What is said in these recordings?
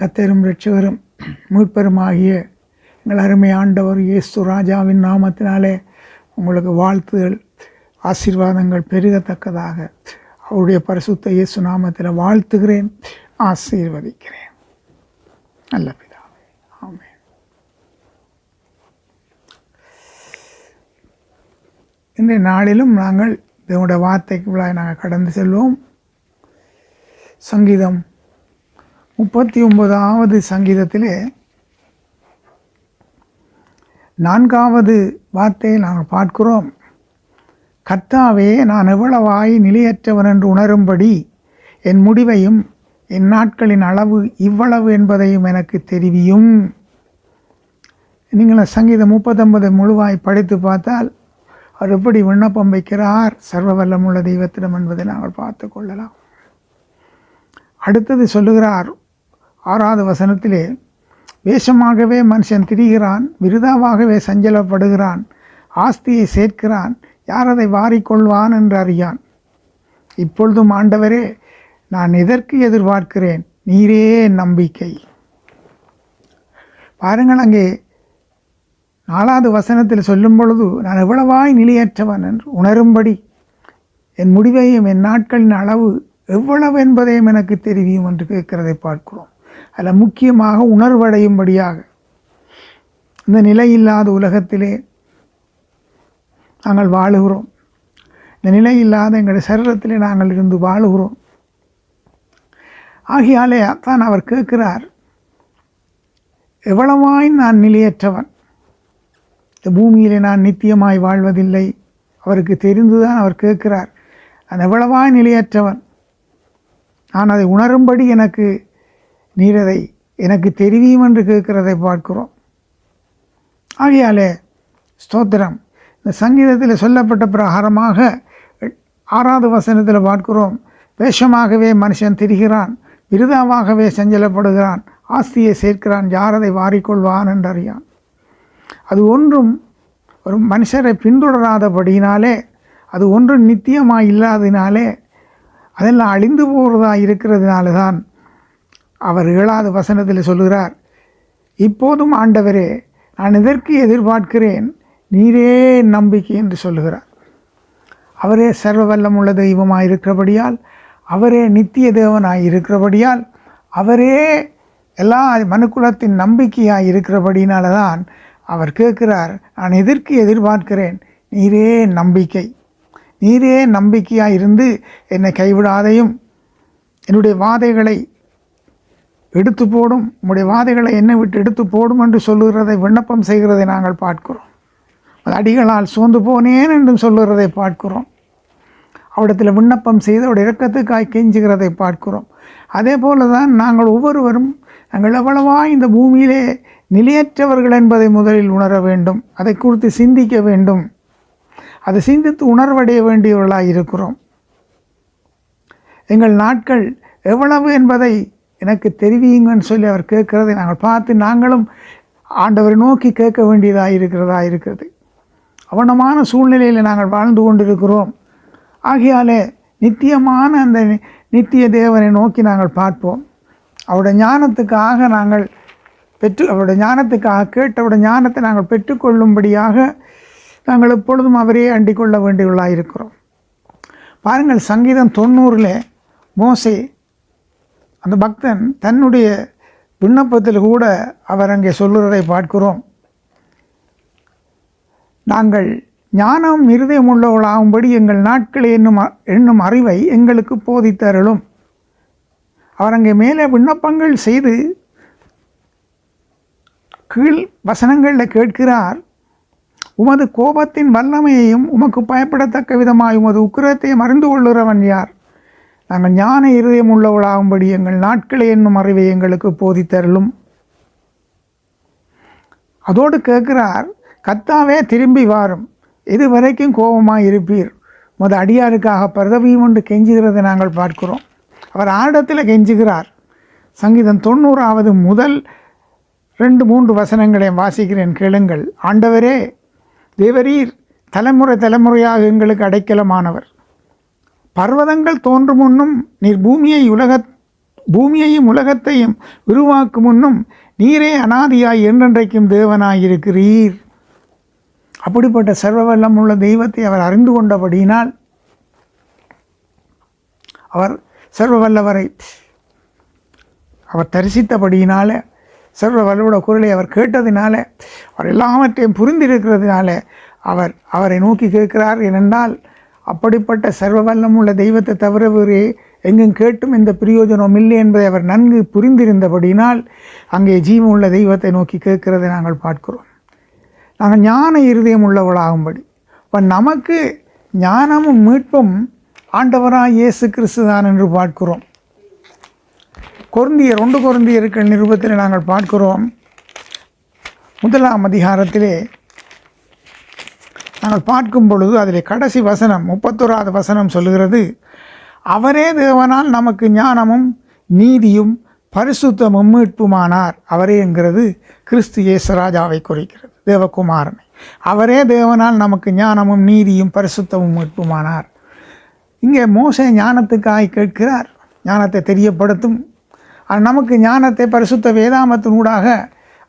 கத்தரும் ரட்சகரும் ஆகிய எங்கள் அருமை ஆண்டவர் இயேசு ராஜாவின் நாமத்தினாலே உங்களுக்கு வாழ்த்துகள் ஆசீர்வாதங்கள் பெருகத்தக்கதாக. அவருடைய பரிசுத்த இயேசு நாமத்தில் வாழ்த்துகிறேன் ஆசீர்வதிக்கிறேன். நல்ல பிதாவே ஆமே இன்றைய நாளிலும் நாங்கள் இதனுடைய வார்த்தைக்குள்ளாய் நாங்கள் கடந்து செல்வோம். சங்கீதம் முப்பத்தி ஒன்பதாவது சங்கீதத்திலே நான்காவது வார்த்தையை நாங்கள் பார்க்கிறோம். கர்த்தாவே நான் எவ்வளவாய் நிலையற்றவன் என்று உணரும்படி என் முடிவையும் என் நாட்களின் அளவு இவ்வளவு என்பதையும் எனக்கு தெரிவியும். நீங்கள் சங்கீதம் முப்பத்தொன்பது முழுவாய் படித்து பார்த்தால் அவர் எப்படி விண்ணப்பம் வைக்கிறார் சர்வ வல்லமுள்ள தெய்வத்திடம் என்பதை நாங்கள் பார்த்து கொள்ளலாம். அடுத்தது சொல்லுகிறார் ஆறாவது வசனத்திலே வேஷமாகவே மனுஷன் திரிகிறான் விருதாவாகவே சஞ்சலப்படுகிறான் ஆஸ்தியை சேர்க்கிறான் யார் அதை வாரிக்கொள்வான் என்று அறியான். இப்பொழுதும் ஆண்டவரே நான் எதற்கு எதிர்பார்க்கிறேன்? நீரே நம்பிக்கை. பாருங்கள் அங்கே நாலாவது வசனத்தில் சொல்லும் பொழுது நான் எவ்வளவாய் நிலையற்றவன் என்று உணரும்படி என் முடிவையும் என் நாட்களின் அளவு எவ்வளவு என்பதையும் எனக்கு தெரியும் என்று கேட்கிறதை பார்க்கிறோம். அதில் முக்கியமாக உணர்வடையும்படியாக. இந்த நிலையில்லாத உலகத்திலே நாங்கள் வாழுகிறோம். இந்த நிலை இல்லாத எங்களுடைய சரீரத்திலே நாங்கள் இருந்து வாழுகிறோம். ஆகையாலே தான் அவர் கேட்கிறார் எவ்வளவாய் நான் நிலையற்றவன்? இந்த பூமியிலே நான் நித்தியமாய் வாழ்வதில்லை. அவருக்கு தெரிந்துதான் அவர் கேட்கிறார் நான் எவ்வளவாய் நிலையற்றவன்? நான் அதை உணரும்படி எனக்கு நீரதை எனக்கு தெரிவியும் என்று கேட்கிறதை பார்க்கிறோம். ஆகையாலே ஸ்தோத்திரம். இந்த சங்கீதத்தில் சொல்லப்பட்ட பிரகாரமாக ஆறாவது வசனத்தில் பார்க்கிறோம். வேஷமாகவே மனுஷன் திரிகிறான் விருதாவாகவே சஞ்சலப்படுகிறான் ஆஸ்தியை சேர்க்கிறான் யார் அதை வாரிக்கொள்வான் என்றறியான். அது ஒன்றும் ஒரு மனுஷரை பின்தொடராதபடியினாலே அது ஒன்றும் நித்தியமாக இல்லாததினாலே அதெல்லாம் அழிந்து போகிறதா இருக்கிறதுனால தான் அவர் ஏழாவது வசனத்தில் சொல்லுகிறார் இப்போதும் ஆண்டவரே நான் எதற்கு எதிர்பார்க்கிறேன்? நீரே நம்பிக்கை என்று சொல்லுகிறார். அவரே சர்வ வல்லமுள்ள தெய்வமாக இருக்கிறபடியால் அவரே நித்திய தேவனாய் இருக்கிறபடியால் அவரே எல்லா மனுக்குலத்தின் நம்பிக்கையாக இருக்கிறபடினால தான் அவர் கேட்கிறார் நான் எதற்கு எதிர்பார்க்கிறேன்? நீரே நம்பிக்கை. நீரே நம்பிக்கையாக இருந்து என்னை கைவிடாதையும் என்னுடைய வாதைகளை எடுத்து போடும். உம்முடைய வாதைகளை என்னை விட்டு எடுத்து போடும் என்று சொல்லுகிறதை விண்ணப்பம் செய்கிறதை நாங்கள் பார்க்கிறோம். அடிகளால் சோர்ந்து போனேன் என்றும் சொல்லுகிறதை பார்க்கிறோம். அவடத்தில் விண்ணப்பம் செய்து அவருடைய இறக்கத்துக்காய் கெஞ்சுகிறதை பார்க்கிறோம். அதே போல தான் நாங்கள் ஒவ்வொருவரும் நாங்கள் எவ்வளவா இந்த பூமியிலே நிலையற்றவர்கள் என்பதை முதலில் உணர வேண்டும். அதை குறித்து சிந்திக்க வேண்டும். அதை சிந்தித்து உணர்வடைய வேண்டியவர்களாக இருக்கிறோம். எங்கள் நாட்கள் எவ்வளவு என்பதை எனக்கு தெரிவியுங்கன்னு சொல்லி அவர் கேட்கிறதை நாங்கள் பார்த்து நாங்களும் ஆண்டவரை நோக்கி கேட்க வேண்டியதாக இருக்கிறதா இருக்கிறது. அவனமான சூழ்நிலையில் நாங்கள் வாழ்ந்து கொண்டிருக்கிறோம். ஆகையாலே நித்தியமான அந்த நித்திய தேவனை நோக்கி நாங்கள் பார்ப்போம். அவருடைய ஞானத்துக்காக நாங்கள் பெற்று அவருடைய ஞானத்துக்காக கேட்டவுடைய ஞானத்தை நாங்கள் பெற்றுக்கொள்ளும்படியாக நாங்கள் எப்பொழுதும் அவரே அண்டிக் கொள்ள வேண்டியவர்களாக இருக்கிறோம் பாருங்கள் சங்கீதம் தொண்ணூறில் மோசை அந்த பக்தன் தன்னுடைய விண்ணப்பத்தில் கூட அவர் அங்கே சொல்லுறதை பார்க்கிறோம். நாங்கள் ஞானம் இருதயம் உள்ளவர்களாகும்படி எங்கள் நாட்களை என்னும் என்னும் அறிவை எங்களுக்கு போதித்தருளும். அவர் அங்கே மேலே விண்ணப்பங்கள் செய்து கீழ் வசனங்களில் கேட்கிறார் உமது கோபத்தின் வல்லமையையும் உமக்கு பயப்படத்தக்க விதமாய் உமது உக்கிரத்தையும் அறிந்து கொள்ளுறவன் யார்? நாங்கள் ஞான இருதயம் உள்ளவளாகும்படி எங்கள் நாட்களை என்னும் அறிவை எங்களுக்கு போதித்தருளும் அதோடு கேட்கிறார் கத்தாவே திரும்பி வாரும். இது வரைக்கும் கோபமாக இருப்பீர். முத அடியாருக்காக பரதவியும் ஒன்று கெஞ்சுகிறதை நாங்கள் பார்க்கிறோம். அவர் ஆடத்தில் கெஞ்சுகிறார் சங்கீதம் தொண்ணூறாவது முதல் ரெண்டு மூன்று வசனங்களை வாசிக்கிறேன் கேளுங்கள். ஆண்டவரே தேவரீர் தலைமுறை தலைமுறையாக எங்களுக்கு அடைக்கலமானவர். பர்வதங்கள் தோன்றும் முன்னும் நீர் பூமியை உலக பூமியையும் உலகத்தையும் உருவாக்கும் முன்னும் நீரே அனாதியாய் என்றென்றைக்கும் தேவனாயிருக்கிறீர். அப்படிப்பட்ட சர்வவல்லம் உள்ள தெய்வத்தை அவர் அறிந்து கொண்டபடியினால் அவர் சர்வவல்லவரை அவர் தரிசித்தபடியினால சர்வ வல்லோட குரலை அவர் கேட்டதினால அவர் எல்லாவற்றையும் புரிந்திருக்கிறதுனால அவர் அவரை நோக்கி கேட்கிறார் ஏனென்றால் அப்படிப்பட்ட சர்வ உள்ள தெய்வத்தை தவிர வேறு எங்கும் கேட்டும் இந்த பிரயோஜனம் இல்லை என்பதை அவர் நன்கு புரிந்திருந்தபடியினால் அங்கே ஜீவம் உள்ள தெய்வத்தை நோக்கி கேட்கிறதை நாங்கள் பார்க்கிறோம். நாங்கள் ஞான இருதயம் உள்ளவளாகும்படி. இப்போ நமக்கு ஞானமும் மீட்பும் ஆண்டவராக இயேசு கிறிஸ்து தான் என்று பார்க்கிறோம். குருந்தியர் ஒன்று கொருந்தியர்கள் நிருபத்தில் நாங்கள் பார்க்கிறோம். முதலாம் அதிகாரத்திலே நாங்கள் பார்க்கும் பொழுது அதில் கடைசி வசனம் முப்பத்தோராவது வசனம் சொல்லுகிறது அவரே தேவனால் நமக்கு ஞானமும் நீதியும் பரிசுத்தமும் மீட்புமானார். அவரே என்கிறது கிறிஸ்து இயேசுராஜாவை குறிக்கிறது தேவகுமாரனை. அவரே தேவனால் நமக்கு ஞானமும் நீதியும் பரிசுத்தமும் மீட்புமானார். இங்கே மோசே ஞானத்துக்காய் கேட்கிறார். ஞானத்தை தெரியப்படுத்தும். நமக்கு ஞானத்தை பரிசுத்த வேதாமத்தினூடாக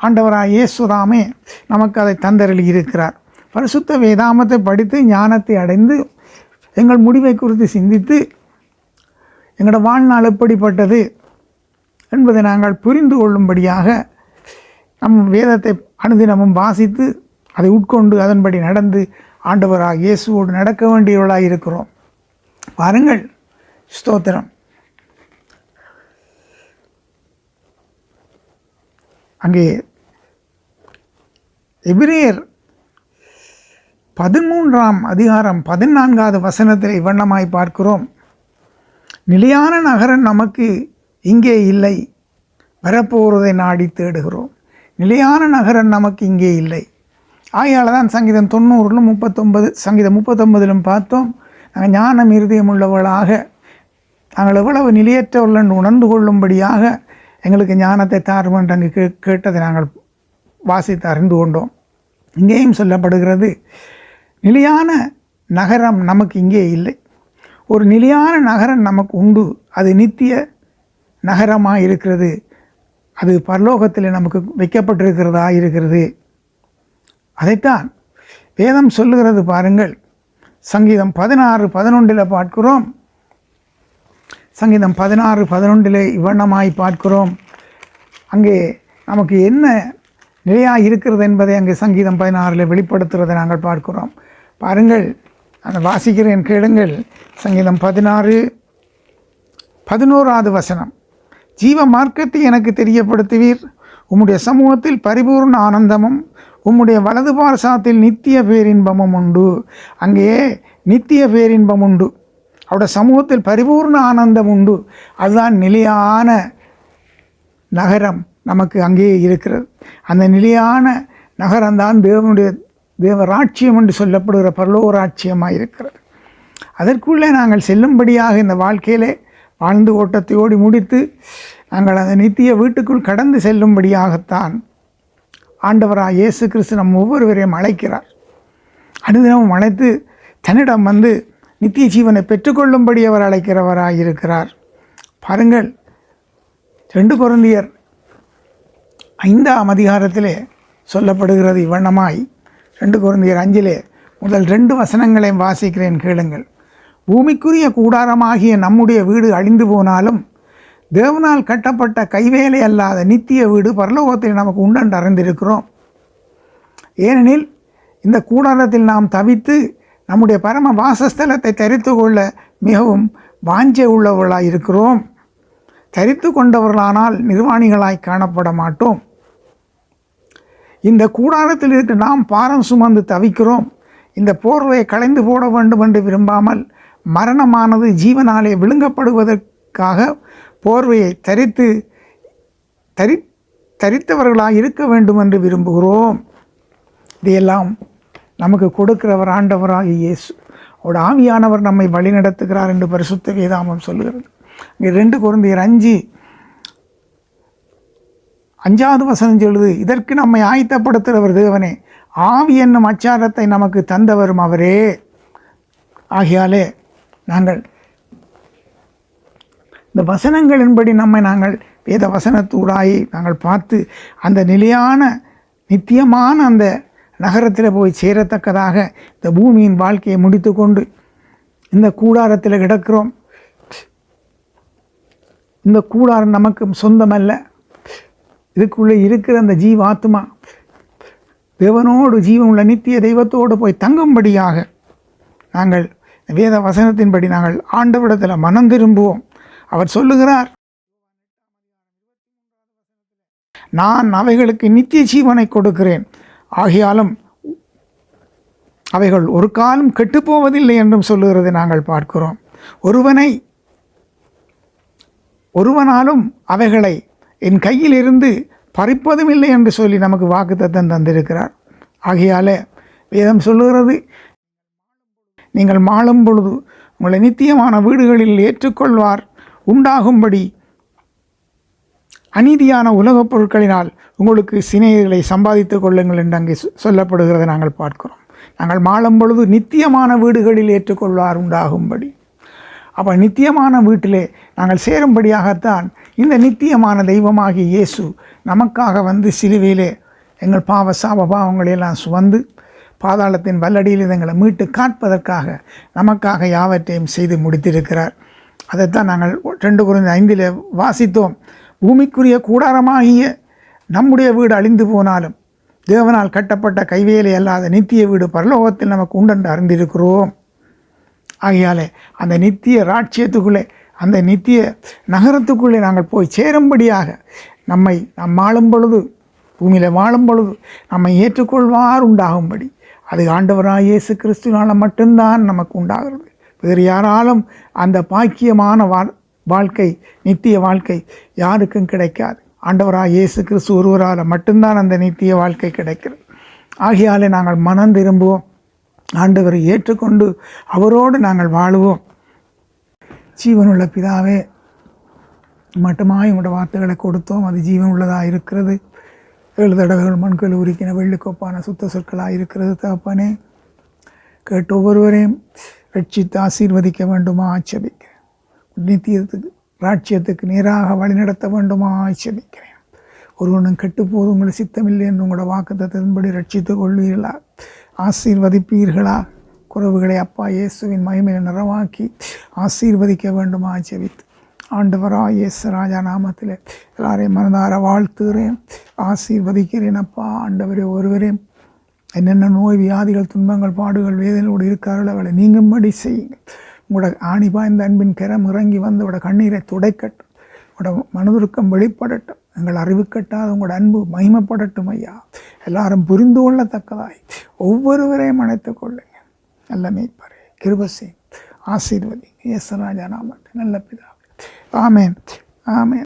ஆண்டவராக இயேசுதாமே நமக்கு அதை தந்தரளி இருக்கிறார். பரிசுத்த வேதாமத்தை படித்து ஞானத்தை அடைந்து எங்கள் முடிவை குறித்து சிந்தித்து எங்களோட வாழ்நாள் எப்படிப்பட்டது என்பதை நாங்கள் புரிந்து கொள்ளும்படியாக நம் வேதத்தை அனுதினமும் வாசித்து அதை உட்கொண்டு அதன்படி நடந்து ஆண்டவராக இயேசுவோடு நடக்க வேண்டியவர்களாக இருக்கிறோம். பாருங்கள் ஸ்தோத்திரம். அங்கே எபிரேயர் பதிமூன்றாம் அதிகாரம் பதினான்காவது வசனத்தில் இவ்வண்ணமாய் பார்க்கிறோம். நிலையான நகரம் நமக்கு இங்கே இல்லை. வரப்போவதை நாடி தேடுகிறோம். நிலையான நகரம் நமக்கு இங்கே இல்லை. ஆகையால் தான் சங்கீதம் தொண்ணூறிலும் முப்பத்தொன்பது சங்கீதம் முப்பத்தொன்பதிலும் பார்த்தோம். நாங்கள் ஞானம் இருதயம் உள்ளவளாக நாங்கள் எவ்வளவு நிலையற்றவர்கள் என்று உணர்ந்து கொள்ளும்படியாக எங்களுக்கு ஞானத்தை தாரும் என்று அங்கு கே கேட்டதை நாங்கள் வாசித்து அறிந்து கொண்டோம். இங்கேயும் சொல்லப்படுகிறது நிலையான நகரம் நமக்கு இங்கே இல்லை. ஒரு நிலையான நகரம் நமக்கு உண்டு. அது நித்திய நகரமாக இருக்கிறது. அது பரலோகத்தில் நமக்கு வைக்கப்பட்டிருக்கிறதா இருக்கிறது. அதைத்தான் வேதம் சொல்லுகிறது பாருங்கள். சங்கீதம் பதினாறு பதினொன்றில் பார்க்கிறோம். சங்கீதம் பதினாறு பதினொன்றில் இவ்வண்ணமாய் பார்க்கிறோம். அங்கே நமக்கு என்ன நிலையாக இருக்கிறது என்பதை அங்கே சங்கீதம் பதினாறில் வெளிப்படுத்துறதை நாங்கள் பார்க்கிறோம். பாருங்கள் அந்த வாசிக்கிறேன் கேளுங்கள். சங்கீதம் பதினாறு பதினோராவது வசனம். ஜீவ மார்க்கத்தை எனக்கு தெரியப்படுத்துவீர். உம்முடைய சமூகத்தில் பரிபூர்ண ஆனந்தமும் உம்முடைய வலது பாரசாத்தில் நித்திய பேரின்பமும் உண்டு. அங்கே நித்திய பேரின்பம் உண்டு. அவருடைய சமூகத்தில் பரிபூர்ண ஆனந்தம் உண்டு. அதுதான் நிலையான நகரம் நமக்கு அங்கேயே இருக்கிறது. அந்த நிலையான நகரம்தான் தேவனுடைய தேவராட்சியம் என்று சொல்லப்படுகிற பரலோராட்சியமாக இருக்கிறது அதற்குள்ளே நாங்கள் செல்லும்படியாக இந்த வாழ்க்கையிலே வாழ்ந்து ஓட்டத்தை ஓடி முடித்து நாங்கள் அந்த நித்திய வீட்டுக்குள் கடந்து செல்லும்படியாகத்தான் ஆண்டவராக இயேசு கிறிஸ்து நம் ஒவ்வொருவரையும் அழைக்கிறார். அனுதினமும் அழைத்து தன்னிடம் வந்து நித்திய ஜீவனை பெற்றுக்கொள்ளும்படி அவர் அழைக்கிறவராக இருக்கிறார் பாருங்கள் ரெண்டு குழந்தையர் ஐந்தாம் அதிகாரத்திலே சொல்லப்படுகிறது இவ்வண்ணமாய் ரெண்டு குழந்தையர் அஞ்சிலே முதல் ரெண்டு வசனங்களையும் வாசிக்கிறேன் கேளுங்கள். பூமிக்குரிய கூடாரமாகிய நம்முடைய வீடு அழிந்து போனாலும் தேவனால் கட்டப்பட்ட கைவேலை அல்லாத நித்திய வீடு பரலோகத்தில் நமக்கு உண்டன் அறிந்திருக்கிறோம். ஏனெனில் இந்த கூடாரத்தில் நாம் தவித்து நம்முடைய பரம வாசஸ்தலத்தை தெரித்து கொள்ள மிகவும் வாஞ்சை உள்ளவர்களாக இருக்கிறோம் தரித்து கொண்டவர்களானால் நிர்வாணிகளாய் காணப்பட மாட்டோம். இந்த கூடாரத்தில் இருக்க நாம் பாரம் சுமந்து தவிக்கிறோம். இந்த போர்வையை களைந்து போட வேண்டும் என்று விரும்பாமல் மரணமானது ஜீவனாலே விழுங்கப்படுவதற்காக போர்வையை தரித்து தரி தரித்தவர்களாக இருக்க வேண்டும் என்று விரும்புகிறோம். இதையெல்லாம் நமக்கு கொடுக்கிறவர் ஆண்டவராக இயேசு. அவட ஆவியானவர் நம்மை வழிநடத்துகிறார் என்று பரிசுத்த வேதாமம் சொல்லுகிறது ரெண்டு குழந்தையர் அஞ்சு. அஞ்சாவது வசனம் சொல்லுது இதற்கு நம்மை ஆயத்தப்படுத்துகிறவர் தேவனே ஆவி என்னும் அச்சாரத்தை நமக்கு தந்தவரும் அவரே. ஆகையாலே நாங்கள் இந்த வசனங்களின்படி நம்மை நாங்கள் வேத வசனத்தூடாയി நாங்கள் பார்த்து அந்த நிலையான நித்தியமான அந்த நகரத்தில் போய் சேரத்தக்கதாக இந்த பூமியின் வாழ்க்கையை முடித்துக்கொண்டு இந்த கூடாரத்தில் கிடக்கிறோம். இந்த கூடாரம் நமக்கு சொந்தமல்ல. இதுக்குள்ளே இருக்கிற அந்த ஜீவாத்மா தேவனோடு ஜீவன் உள்ள நித்திய தெய்வத்தோடு போய் தங்கும்படியாக நாங்கள் வேத வசனத்தின்படி நாங்கள் ஆண்டவிடத்தில் மனம் திரும்புவோம். அவர் சொல்லுகிறார் நான் அவைகளுக்கு நித்திய ஜீவனை கொடுக்கிறேன். ஆகியாலும் அவைகள் ஒரு காலம் கெட்டுப்போவதில்லை என்றும் சொல்லுகிறதை நாங்கள் பார்க்கிறோம். ஒருவனை ஒருவனாலும் அவைகளை என் கையில் இருந்து பறிப்பதும் இல்லை என்று சொல்லி நமக்கு வாக்குத்தத்தம் தந்திருக்கிறார். ஆகையாலே வேதம் சொல்லுகிறது நீங்கள் மாளும் பொழுது உங்களை நித்தியமான வீடுகளில் ஏற்றுக்கொள்வார். உண்டாகும்படி அநீதியான உலகப் பொருட்களினால் உங்களுக்கு சினைகளை சம்பாதித்துக் கொள்ளுங்கள் என்று அங்கே சொல்லப்படுகிறதை நாங்கள் பார்க்கிறோம். நாங்கள் மாளும் பொழுது நித்தியமான வீடுகளில் ஏற்றுக்கொள்வார் உண்டாகும்படி. அப்போ நித்தியமான வீட்டிலே நாங்கள் சேரும்படியாகத்தான் இந்த நித்தியமான தெய்வமாகிய இயேசு நமக்காக வந்து சிலுவையிலே எங்கள் பாவ சாப பாவங்களை எல்லாம் சுமந்து பாதாளத்தின் வல்லடியில் எங்களை மீட்டு காட்பதற்காக நமக்காக யாவற்றையும் செய்து முடித்திருக்கிறார். அதைத்தான் நாங்கள் ரெண்டு குறைந்த ஐந்தில் வாசித்தோம். பூமிக்குரிய கூடாரமாகிய நம்முடைய வீடு அழிந்து போனாலும் தேவனால் கட்டப்பட்ட கைவேலை அல்லாத நித்திய வீடு பரலோகத்தில் நமக்கு உண்டென்று அறிந்திருக்கிறோம். ஆகையாலே அந்த நித்திய ராட்சியத்துக்குள்ளே அந்த நித்திய நகரத்துக்குள்ளே நாங்கள் போய் சேரும்படியாக நம்மை நாம் வாழும் பொழுது பூமியில் வாழும் பொழுது நம்மை ஏற்றுக்கொள்வார் உண்டாகும்படி. அது ஆண்டவராக இயேசு கிறிஸ்துவினால் மட்டும்தான் நமக்கு உண்டாகிறது. வேறு யாராலும் அந்த பாக்கியமான வாழ் வாழ்க்கை நித்திய வாழ்க்கை யாருக்கும் கிடைக்காது. ஆண்டவராக இயேசு கிறிஸ்து ஒருவரால் மட்டும்தான் அந்த நித்திய வாழ்க்கை கிடைக்கிறது. ஆகையாலே நாங்கள் மனம் திரும்புவோம். ஆண்டவரை ஏற்றுக்கொண்டு அவரோடு நாங்கள் வாழுவோம். ஜீவனுள்ள பிதாவே மட்டுமாய் உங்களோட வார்த்தைகளை கொடுத்தோம். அது ஜீவன் உள்ளதாக இருக்கிறது. ஏழு தடவைகள் மண்கள் உரிக்கின வெள்ளிக்கோப்பான சுத்த சொற்களாக இருக்கிறது தகப்பனே. கேட்டு ஒவ்வொருவரையும் ரட்சித்து ஆசீர்வதிக்க வேண்டுமா? ஆட்சேபிக்கிறேன். நித்தியத்துக்கு ராட்சியத்துக்கு நேராக வழிநடத்த வேண்டுமா? ஆட்சேபிக்கிறேன். ஒருவனும் கெட்டுப்போது உங்களை சித்தமில்லை என்று உங்களோட வாக்குத்தத்தின்படி ரட்சித்து கொள்வீர்களா? ஆசீர்வதிப்பீர்களா? குறவுகளை அப்பா இயேசுவின் மகிமையை நிறவாக்கி ஆசீர்வதிக்க வேண்டுமா? ஜெபித்து. ஆண்டவரா இயேசு ராஜா நாமத்தில் எல்லாரையும் மனதார வாழ்த்துகிறேன். ஆசீர்வதிக்கிறேன் அப்பா ஆண்டவரே ஒருவரையும் என்னென்ன நோய் வியாதிகள் துன்பங்கள் பாடுகள் வேதனையோடு இருக்கார்கள் அவளை நீங்கும்படி செய்யுங்க உங்களோட ஆணி பாய்ந்த அன்பின் கரம் இறங்கி வந்து உங்களோட கண்ணீரை துடைக்கட்டும். உங்களோட மனதுருக்கம் வெளிப்படட்டும். எங்கள் அறிவு கட்டாத உங்களோட அன்பு மகிமைப்படட்டும் ஐயா. எல்லாரும் புரிந்து கொள்ளத்தக்கதாய். ஒவ்வொருவரையும் அணைத்துக் கொள்ளுங்க. நல்ல மேய்ப்பரே கிருபசி ஆசீர்வதி இயேசுராஜா நாமத்தை நல்ல பிதா ஆமேன். ஆமேன்.